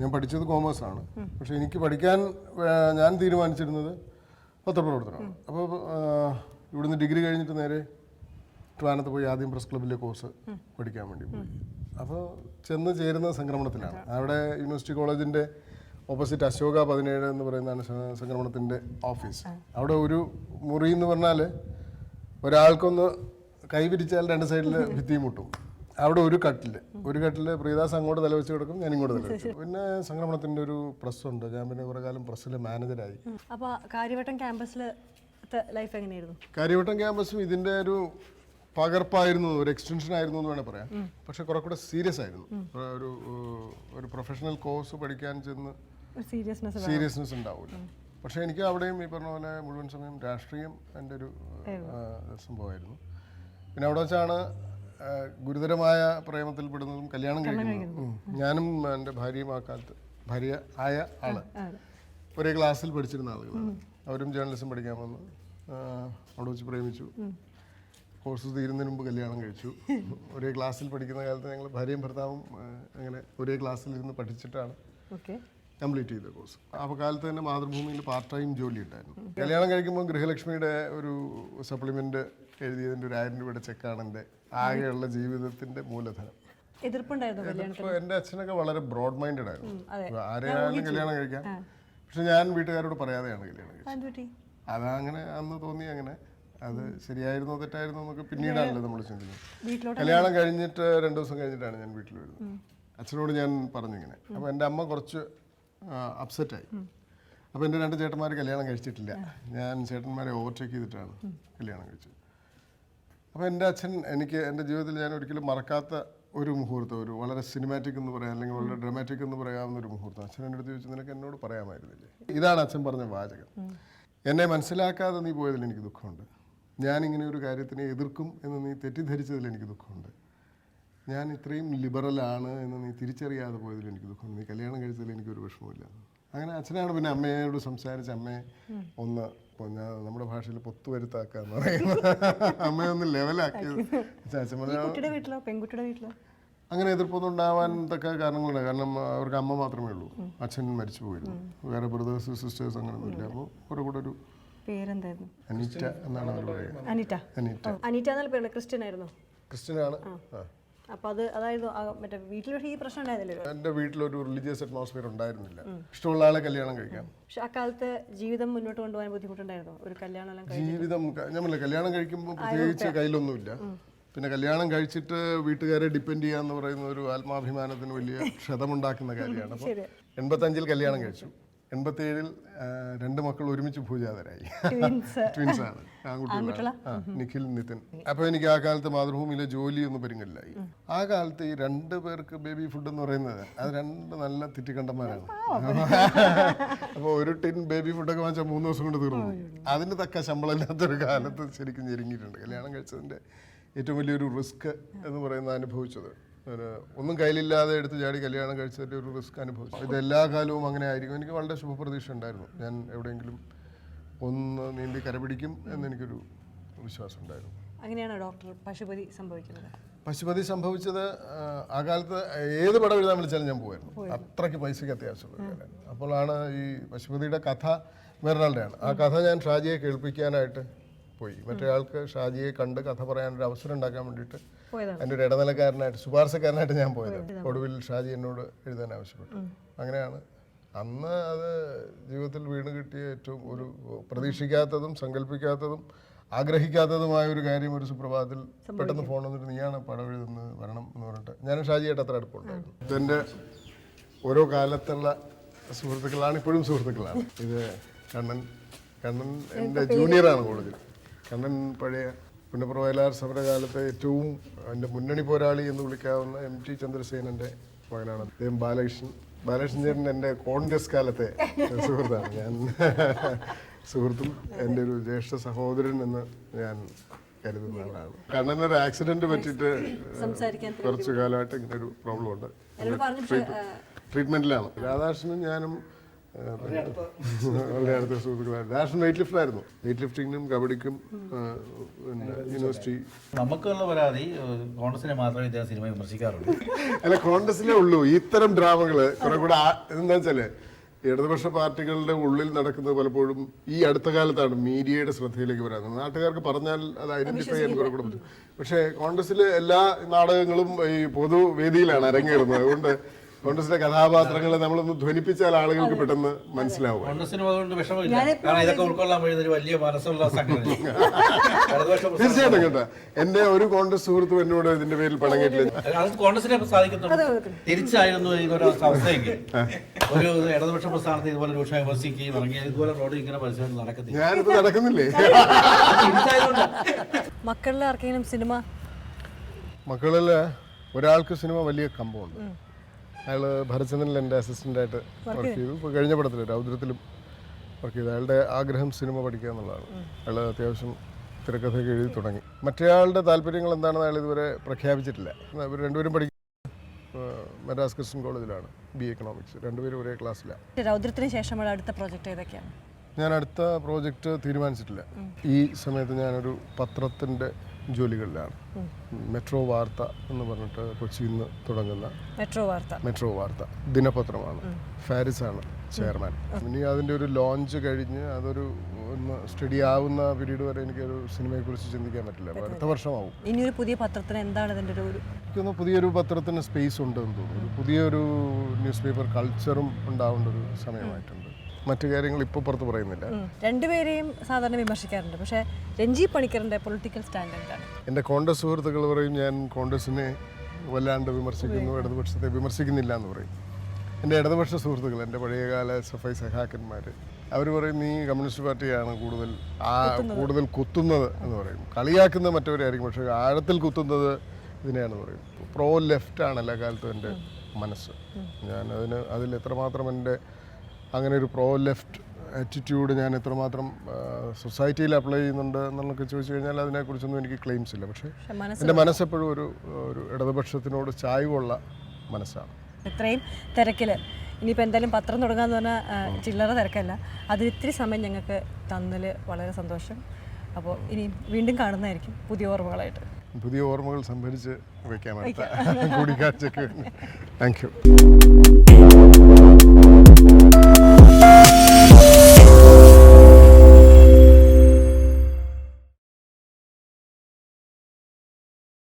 ഞാൻ പഠിച്ചത് കോമേഴ്സ് ആണ് പക്ഷെ എനിക്ക് പഠിക്കാൻ ഞാൻ തീരുമാനിച്ചിരുന്നത് പത്രപ്രവർത്തനമാണ്. അപ്പോൾ ഇവിടുന്ന് ഡിഗ്രി കഴിഞ്ഞിട്ട് നേരെ ട്രാനത്ത് പോയി ആദ്യം പ്രസ് ക്ലബിലെ കോഴ്സ് പഠിക്കാൻ വേണ്ടി പോയി. അപ്പോൾ ചെന്ന് ചേരുന്ന സംക്രമണത്തിലാണ്. അവിടെ യൂണിവേഴ്സിറ്റി കോളേജിന്റെ ഓപ്പോസിറ്റ് അശോക പതിനേഴ് എന്ന് പറയുന്നതാണ് സംക്രമണത്തിന്റെ ഓഫീസ്. അവിടെ ഒരു മുറി എന്ന് പറഞ്ഞാൽ ഒരാൾക്കൊന്ന് കൈ പിരിച്ചാൽ രണ്ട് സൈഡിൽ ഭിത്തിയും മുട്ടും. അവിടെ ഒരു കട്ടിൽ. ഒരു കട്ടിൽ പ്രീതാസ് അങ്ങോട്ട് തലവെച്ച് കിടക്കും ഞാൻ ഇങ്ങോട്ട് തലവെച്ചു പിന്നെ സംക്രമണത്തിന്റെ ഒരു പ്രസ് ഉണ്ട് ഞാൻ പിന്നെ കുറെ കാലം പ്രസ്സിൽ മാനേജരായി. അപ്പോൾ കാര്യവട്ടം ക്യാമ്പസിൽ ലൈഫ് എങ്ങനെയായിരുന്നു? കാര്യവട്ടം ക്യാമ്പസും ഇതിന്റെ ഒരു പകർപ്പായിരുന്നു ഒരു എക്സ്റ്റൻഷൻ ആയിരുന്നു എന്ന് വേണേൽ പറയാം. പക്ഷെ കുറെ കൂടെ സീരിയസ് ആയിരുന്നു. ഒരു ഒരു പ്രൊഫഷണൽ കോഴ്സ് പഠിക്കാൻ ചെന്ന് സീരിയസ്നെസ് ഉണ്ടാവില്ല പക്ഷെ എനിക്ക് അവിടെയും ഈ പറഞ്ഞ പോലെ മുഴുവൻ സമയം രാഷ്ട്രീയം എന്റെ ഒരു സംഭവമായിരുന്നു. പിന്നെ അവിടെ വെച്ചാണ് ഗുരുതരമായ പ്രേമത്തിൽ പെടുന്നതും കല്യാണം കഴിക്കുന്നതും. ഞാനും എന്റെ ഭാര്യയും ആ കാലത്ത് ഭാര്യ ആയ ആൾ. ഒരേ ക്ലാസ്സിൽ പഠിച്ചിരുന്ന ആളുകളാണ്. അവരും ജേർണലിസം പഠിക്കാൻ വന്നു. അവിടെ വെച്ച് പ്രേമിച്ചു. കോഴ്സ് തീരുന്നതിന് മുമ്പ് കല്യാണം കഴിച്ചു. ഒരേ ക്ലാസ്സിൽ പഠിക്കുന്ന കാലത്ത് ഞങ്ങൾ ഭാര്യയും ഭർത്താവും അങ്ങനെ ഒരേ ക്ലാസ്സിൽ ഇരുന്ന് പഠിച്ചിട്ടാണ് കംപ്ലീറ്റ് ചെയ്ത കോഴ്സ്. ആ കാലത്ത് തന്നെ മാതൃഭൂമിയിൽ പാർട്ട് ടൈം ജോലി ഉണ്ടായിരുന്നു. കല്യാണം കഴിക്കുമ്പോൾ ഗൃഹലക്ഷ്മിയുടെ ഒരു സപ്ലിമെന്റ് എഴുതിയതിന്റെ ഒരു ആയിരം രൂപയുടെ ചെക്കാണ് എന്റെ ആകെയുള്ള ജീവിതത്തിന്റെ മൂലധനം. ഇപ്പോൾ എന്റെ അച്ഛനൊക്കെ വളരെ ബ്രോഡ് മൈൻഡഡ് ആയിരുന്നു. ആരെയാണെങ്കിലും കല്യാണം കഴിക്കാം പക്ഷെ ഞാൻ വീട്ടുകാരോട് പറയാതെയാണ് കല്യാണം കഴിച്ചത്. അതങ്ങനെ അന്ന് തോന്നി അങ്ങനെ. അത് ശരിയായിരുന്നോ തെറ്റായിരുന്നോ എന്നൊക്കെ പിന്നീടാണല്ലോ നമ്മൾ ചിന്തിക്കുന്നത്. കല്യാണം കഴിഞ്ഞിട്ട് രണ്ടു ദിവസം കഴിഞ്ഞിട്ടാണ് ഞാൻ വീട്ടിൽ വരുന്നത് അച്ഛനോട് ഞാൻ പറഞ്ഞു ഇങ്ങനെ അപ്പോൾ എന്റെ അമ്മ കുറച്ച് അപ്സെറ്റായി അപ്പോൾ എന്റെ രണ്ട് ചേട്ടന്മാർ കല്യാണം കഴിച്ചിട്ടില്ല. ഞാൻ ചേട്ടന്മാരെ ഓവർടേക്ക് ചെയ്തിട്ടാണ് കല്യാണം കഴിച്ചത്. അപ്പോൾ എന്റെ അച്ഛൻ എനിക്ക് എന്റെ ജീവിതത്തിൽ ഞാൻ ഒരിക്കലും മറക്കാത്ത ഒരു മുഹൂർത്തം ഒരു വളരെ സിനിമാറ്റിക് എന്ന് പറയാം അല്ലെങ്കിൽ വളരെ ഡ്രമാറ്റിക് എന്ന് പറയാവുന്ന ഒരു മുഹൂർത്തം. അച്ഛൻ എന്റെ അടുത്ത് ചോദിച്ചു നിനക്ക് എന്നോട് പറയാമായിരുന്നില്ലേ? ഇതാണ് അച്ഛൻ പറഞ്ഞ വാചകം. എന്നെ മനസ്സിലാക്കാതെ നീ പോയതിൽ എനിക്ക് ദുഃഖമുണ്ട്. ഞാനിങ്ങനെ ഒരു കാര്യത്തിനെ എതിർക്കും എന്ന് നീ തെറ്റിദ്ധരിച്ചതിൽ എനിക്ക് ദുഃഖമുണ്ട്. ഞാൻ ഇത്രയും ലിബറലാണ് എന്ന് നീ തിരിച്ചറിയാതെ പോയതിൽ എനിക്ക് ദുഃഖമുണ്ട്. നീ കല്യാണം കഴിച്ചതിൽ എനിക്കൊരു വിഷമമില്ല. അങ്ങനെ അച്ഛനാണ് പിന്നെ അമ്മയോട് സംസാരിച്ച് അമ്മയെ ഒന്ന് നമ്മുടെ ഭാഷയിൽ പൊത്തുവരുത്താക്ക എന്ന് പറയുന്നത് അമ്മയൊന്ന് ലെവലാക്കിയത്. കുട്ടിയുടെ വീട്ടിലോ പെൺകുട്ടിയുടെ വീട്ടിലോ? അങ്ങനെ എതിർപ്പൊന്നും ഉണ്ടാവാൻ തക്ക കാരണങ്ങളുണ്ട് കാരണം അവർക്ക് അമ്മ മാത്രമേ ഉള്ളൂ. അച്ഛൻ മരിച്ചു പോയിരുന്നു. വേറെ ബ്രദേഴ്സ് സിസ്റ്റേഴ്സ് അങ്ങനെയൊന്നുമില്ല അപ്പോൾ കുറെ കൂടെ ഒരു പേരെന്തായിരുന്നു? അനിറ്റ എന്നാണ് അനിറ്റ. അനിറ്റ. ക്രിസ്ത്യൻ ആയിരുന്നു? ക്രിസ്ത്യനാണ്. ആ. അപ്പൊ അത് അതായത് മറ്റേ വീട്ടിൽ പക്ഷേ ഈ പ്രശ്നം ഉണ്ടായിരുന്നില്ലല്ലോ എന്റെ വീട്ടിലൊരു റിലീജിയസ് അറ്റ്മോസ്ഫിയർ ഉണ്ടായിരുന്നില്ല. ഇഷ്ടമുള്ള ആളെ കല്യാണം കഴിക്കാം. പക്ഷെ ആ ജീവിതം മുന്നോട്ട് കൊണ്ടുപോകാൻ ബുദ്ധിമുട്ടുണ്ടായിരുന്നു? ഒരു കല്യാണം എല്ലാം ജീവിതം ഞമ്മല്ല ഞാൻ കല്യാണം കഴിക്കുമ്പോൾ പ്രത്യേകിച്ച് കയ്യിലൊന്നുമില്ല. പിന്നെ കല്യാണം കഴിച്ചിട്ട് വീട്ടുകാരെ ഡിപ്പെൻഡ് ചെയ്യാന്ന് പറയുന്ന ഒരു ആത്മാഭിമാനത്തിന് വലിയ ക്ഷതമുണ്ടാക്കുന്ന കാര്യമാണ്. അപ്പോൾ എൺപത്തഞ്ചിൽ കല്യാണം കഴിച്ചു. എൺപത്തിയേഴിൽ രണ്ട് മക്കൾ ഒരുമിച്ച് ഭൂജാതരായി. ട്വിൻസ് ആണ്. ആൺകുട്ടികളാണ്. നിഖിൽ നിതിൻ. അപ്പൊ എനിക്ക് ആ കാലത്ത് മാതൃഭൂമിയിലെ ജോലി ഒന്നും പരിങ്ങലിലായി ആ കാലത്ത് ഈ രണ്ട് പേർക്ക് ബേബി ഫുഡ് എന്ന് പറയുന്നത് അത് രണ്ട് നല്ല തിറ്റിക്കണ്ടന്മാരാണ്. അപ്പോൾ ഒരു ടിൻ ബേബി ഫുഡൊക്കെ വാങ്ങിച്ചാൽ മൂന്ന് ദിവസം കൊണ്ട് തീർന്നു അതിന് തക്ക ശമ്പളം ഇല്ലാത്തൊരു കാലത്ത് ശരിക്കും ഞെരുങ്ങിയിട്ടുണ്ട്. കല്യാണം കഴിച്ചതിന്റെ ഏറ്റവും വലിയൊരു റിസ്ക് എന്ന് പറയുന്നത് അനുഭവിച്ചത്. ഒന്നും കയ്യിലില്ലാതെ എടുത്ത് ചാടി കല്യാണം കഴിച്ചതിന്റെ ഒരു റിസ്ക് അനുഭവിച്ചു. ഇത് എല്ലാ കാലവും അങ്ങനെ ആയിരിക്കും. എനിക്ക് വളരെ ശുഭപ്രതീക്ഷ ഉണ്ടായിരുന്നു. ഞാൻ എവിടെയെങ്കിലും ഒന്ന് നീന്തി കരപിടിക്കും എന്നെനിക്കൊരു വിശ്വാസം ഉണ്ടായിരുന്നു. അങ്ങനെയാണ് ഡോക്ടർ പശുപതി സംഭവിക്കുന്നത്? പശുപതി സംഭവിച്ചത് ആ, കാലത്ത് ഏത് പടം എഴുതാൻ വിളിച്ചാലും ഞാൻ പോയിരുന്നു അത്രയ്ക്ക് പൈസയ്ക്ക് അത്യാവശ്യമുള്ള അപ്പോഴാണ് ഈ പശുപതിയുടെ കഥ വേറൊരാളുടെയാണ് ആ കഥ ഞാൻ ഷാജിയെ കേൾപ്പിക്കാനായിട്ട് പോയി. മറ്റേ ആൾക്ക് ഷാജിയെ കണ്ട് കഥ പറയാനൊരു അവസരം ഉണ്ടാക്കാൻ വേണ്ടിയിട്ട് എന്റെ ഒരു ഇടനിലക്കാരനായിട്ട് ശുപാർശക്കാരനായിട്ട് ഞാൻ പോയത് ഒടുവിൽ ഷാജി എന്നോട് എഴുതാൻ ആവശ്യപ്പെട്ടു. അങ്ങനെയാണ്. അന്ന് അത് ജീവിതത്തിൽ വീണ് കിട്ടിയ ഏറ്റവും ഒരു പ്രതീക്ഷിക്കാത്തതും സങ്കല്പിക്കാത്തതും ആഗ്രഹിക്കാത്തതുമായ ഒരു കാര്യം ഒരു സുപ്രഭാതത്തിൽ പെട്ടെന്ന് ഫോൺ വന്നിട്ട് നീയാണ് പടം എഴുതുന്നത്? വരണം എന്ന് പറഞ്ഞിട്ട് ഞാനും ഷാജിയായിട്ട് അത്ര അടുപ്പമുണ്ടായിരുന്നു. ഇതെന്റെ ഓരോ കാലത്തുള്ള സുഹൃത്തുക്കളാണ് ഇപ്പോഴും സുഹൃത്തുക്കളാണ്. ഇത് കണ്ണൻ കണ്ണൻ എന്റെ ജൂനിയറാണ് കോളേജിൽ. കണ്ണൻ പഴയ വയലാർ സമരകാലത്തെ ഏറ്റവും എന്റെ മുന്നണി പോരാളി എന്ന് വിളിക്കാവുന്ന എം ടി ചന്ദ്രസേനന്റെ മകനാണ് അദ്ദേഹം ബാലകൃഷ്ണൻ. ബാലകൃഷ്ണൻ ചേട്ടൻ എന്റെ കോൺഗ്രസ് കാലത്തെ സുഹൃത്താണ്. ഞാൻ സുഹൃത്തും എന്റെ ഒരു ജ്യേഷ്ഠ സഹോദരൻ എന്ന് ഞാൻ കരുതുന്ന ആളാണ്. കണ്ണൻ ഒരു ആക്സിഡന്റ് പറ്റിയിട്ട് കുറച്ചു കാലമായിട്ട് ഇങ്ങനെ ഒരു പ്രോബ്ലം ഉണ്ട് ട്രീറ്റ്മെന്റിലാണ് രാധാകൃഷ്ണനും ഞാനും വളരെ അടുത്ത സുഹൃത്തുക്കളായിരുന്നു. നാഷണൽ വെയിറ്റ് ലിഫ്റ്റിലായിരുന്നു വെയിറ്റ് ലിഫ്റ്റിങ്ങിനും കബഡിക്കും പിന്നെ യൂണിവേഴ്സിറ്റി. നമുക്കുള്ള പരാതി കോൺഗ്രസിനെ മാത്രമേ ഇദ്ദേഹം സിനിമ വിമർശിക്കാറുള്ളൂ. അല്ല കോൺഗ്രസിലേ ഉള്ളൂ. ഇത്തരം ഡ്രാമകൾ കുറെ കൂടെ എന്താ വെച്ചാൽ ഇടതുപക്ഷ പാർട്ടികളുടെ ഉള്ളിൽ നടക്കുന്നത് പലപ്പോഴും ഈ അടുത്ത കാലത്താണ് മീഡിയയുടെ ശ്രദ്ധയിലേക്ക് വരാറ് നാട്ടുകാർക്ക് പറഞ്ഞാൽ അത് ഐഡന്റിഫൈ ചെയ്യാൻ കുറെ കൂടെ പറ്റും. പക്ഷേ കോൺഗ്രസിലെ എല്ലാ നാടകങ്ങളും ഈ പൊതുവേദിയിലാണ് അരങ്ങേറുന്നത്. അതുകൊണ്ട് കോൺഗ്രസിലെ കഥാപാത്രങ്ങളെ നമ്മളൊന്ന് ധ്വനിപ്പിച്ചാൽ ആളുകൾക്ക് പെട്ടെന്ന് മനസ്സിലാവും കോൺഗ്രസിനും അതുകൊണ്ട് വിഷമമില്ല. കാരണം ഇതൊക്കെ ഉൾക്കൊള്ളാൻ കഴിയുന്ന ഒരു വലിയ മനസ്സുള്ള സംഘടന. തീർച്ചയായിട്ടും കേട്ടോ. എന്റെ ഒരു കോൺഗ്രസ് സുഹൃത്തും എന്നോട് ഇതിന്റെ പേരിൽ പണം കേട്ടില്ല കോൺഗ്രസിനെ സാധിക്കുന്നുണ്ട് തിരിച്ചായിരുന്നു ഇതൊരു അവസ്ഥയെങ്കിൽ. ഒരു ഇടതുപക്ഷ പ്രസ്ഥാനത്ത് ഇതുപോലെ രൂക്ഷമായി വിമർശിക്കുകയും ഇറങ്ങി ഇതുപോലെ റോഡ് ഇങ്ങനെ പരിശോധന ഞാനിപ്പോ നടക്കുന്നില്ലേ? മക്കളിലെ മക്കളിൽ ആർക്കെങ്കിലും സിനിമ? മക്കളിൽ ഒരാൾക്ക് സിനിമ വലിയ കമ്പമുണ്ട്. അയാൾ ഭരചന്ദ്രനിൽ എന്റെ അസിസ്റ്റന്റായിട്ട് വർക്ക് ചെയ്തു. ഇപ്പോൾ കഴിഞ്ഞ പടത്തിൽ രൗദ്രത്തിലും വർക്ക് ചെയ്തു. അയാളുടെ ആഗ്രഹം സിനിമ പഠിക്കുക എന്നുള്ളതാണ്. അയാൾ അത്യാവശ്യം തിരക്കഥയൊക്കെ എഴുതി തുടങ്ങി. മറ്റേയാളുടെ താല്പര്യങ്ങൾ എന്താണെന്ന് അയാൾ ഇതുവരെ പ്രഖ്യാപിച്ചിട്ടില്ല. ഇവർ രണ്ടുപേരും പഠിക്കും മദ്രാസ് ക്രിസ്ത്യൻ കോളേജിലാണ് ബി എക്കണോമിക്സ് രണ്ടുപേരും ഒരേ ക്ലാസ്സിലാണ് രൗദ്രത്തിന് ശേഷമുള്ള അടുത്ത പ്രോജക്റ്റ് ഏതൊക്കെയാണ്? ഞാൻ അടുത്ത പ്രോജക്റ്റ് തീരുമാനിച്ചിട്ടില്ല. ഈ സമയത്ത് ഞാനൊരു പത്രത്തിന്റെ ജോലികളിലാണ്. മെട്രോ വാർത്ത എന്ന് പറഞ്ഞിട്ട് കൊച്ചിയിൽ നിന്ന് തുടങ്ങുന്ന മെട്രോ വാർത്ത. മെട്രോ വാർത്ത ദിനപത്രമാണ്. ഫാരിസ് ആണ് ചെയർമാൻ. ഇനി അതിന്റെ ഒരു ലോഞ്ച് കഴിഞ്ഞ് അതൊരു ഒന്ന് സ്റ്റഡി ആവുന്ന പീരീഡ് വരെ എനിക്കൊരു സിനിമയെക്കുറിച്ച് ചിന്തിക്കാൻ പറ്റില്ല. അടുത്ത വർഷമാവും. ഇനി ഒരു പുതിയ പത്രത്തിന് എന്താണ് അതിന്റെ ഒരു എനിക്കൊന്ന് പുതിയൊരു പത്രത്തിന് സ്പേസ് ഉണ്ടെന്ന് തോന്നുന്നു. പുതിയൊരു ന്യൂസ് പേപ്പർ കൾച്ചറും ഉണ്ടാവേണ്ട ഒരു സമയമായിട്ടുണ്ട്. മറ്റു കാര്യങ്ങൾ ഇപ്പോൾ പുറത്ത് പറയുന്നില്ല. രണ്ടുപേരെയും സാധാരണ വിമർശിക്കാറുണ്ട്. പക്ഷേ രഞ്ജി പണിക്കറിന്റെ പൊളിറ്റിക്കൽ സ്റ്റാൻഡ് എന്താണ്? എന്റെ കോൺഗ്രസ് സുഹൃത്തുക്കൾ പറയും ഞാൻ കോൺഗ്രസിനെ വല്ലാണ്ട് വിമർശിക്കുന്നു ഇടതുപക്ഷത്തെ വിമർശിക്കുന്നില്ല എന്ന് പറയും. എന്റെ ഇടതുപക്ഷ സുഹൃത്തുക്കൾ എന്റെ പഴയകാല എസ് എഫ് ഐ സഹാക്കന്മാർ അവർ പറയും നീ കമ്മ്യൂണിസ്റ്റ് പാർട്ടിയാണ് കൂടുതൽ ആ കൂടുതൽ കുത്തുന്നത് എന്ന് പറയും. കളിയാക്കുന്ന മറ്റവരായിരിക്കും പക്ഷേ ആഴത്തിൽ കുത്തുന്നത് ഇതിനെയാണ് പറയും. പ്രോ ലെഫ്റ്റ് ആണ് എല്ലാ കാലത്തും എന്റെ മനസ്സ്. ഞാൻ അതിന് അതിൽ എത്രമാത്രം എന്റെ അങ്ങനെ ഒരു പ്രോ ലെഫ്റ്റ് ആറ്റിറ്റ്യൂഡ് ഞാൻ എത്രമാത്രം സൊസൈറ്റിയിൽ അപ്ലൈ ചെയ്യുന്നുണ്ട് എന്നൊക്കെ ചോദിച്ചു കഴിഞ്ഞാൽ അതിനെക്കുറിച്ചൊന്നും എനിക്ക് ക്ലെയിംസ് ഇല്ല. പക്ഷേ എന്റെ മനസ്സെപ്പോഴും ഒരു ഒരു ഇടതുപക്ഷത്തിനോട് ചായ്വുള്ള മനസ്സാണ്. ഇത്രയും തിരക്കിൽ ഇനിയിപ്പോൾ എന്തായാലും പത്രം തുടങ്ങാന്ന് പറഞ്ഞാൽ ചില്ലറ തിരക്കല്ല. അതിന് ഇത്തിരി സമയം ഞങ്ങൾക്ക് തന്നതിൽ വളരെ സന്തോഷം. അപ്പോൾ ഇനി വീണ്ടും കാണുന്നതായിരിക്കും പുതിയ ഓർമ്മകളായിട്ട്. പുതിയ ഓർമ്മകൾ സംഭരിച്ച് വയ്ക്കാൻ കൂടിക്കാഴ്ചയ്ക്ക് താങ്ക് യു Thank you.